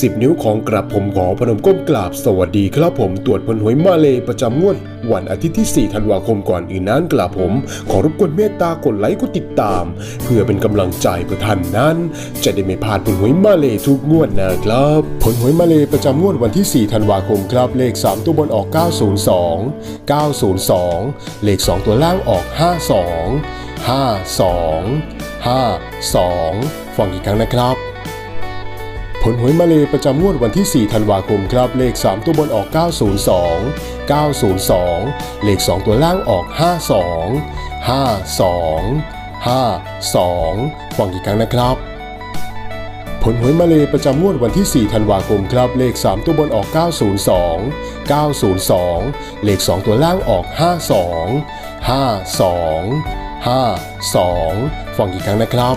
สิบนิ้วของกระผมขอพนมก้มกราบสวัสดีครับผมตรวจผลหวยมาเลประจำงวด วันอาทิตย์ที่ 4 ธันวาคมก่อนอื่นนั้นกราบผม ขอรบกวนเมตตากดไลค์กดติดตาม เพื่อเป็นกำลังใจเพื่อท่านนั้น จะได้ไม่พลาดผลหวยมาเลทุกงวดนะครับ ผลหวยมาเลประจำงวดวันที่ 4 ธันวาคมครับเลข 3 ตัวบนออก 902 902 เลข 2 ตัวล่างออก 52 52 52 ฟังอีกครั้งนะครับ ผลหวยมาเลประจำงวดวันที่ 4 ธันวาคมครับ เลข 3 ตัวบนออก 902 902 เลข 2 ตัวล่างออก 52 52 52 ฟังอีกครั้งนะครับผลหวยมาเลประจำงวดวันที่ 4 ธันวาคมครับ เลข 3 ตัวบนออก 902 902 เลข 2 ตัวล่างออก 52 52 52 ฟังอีกครั้งนะครับ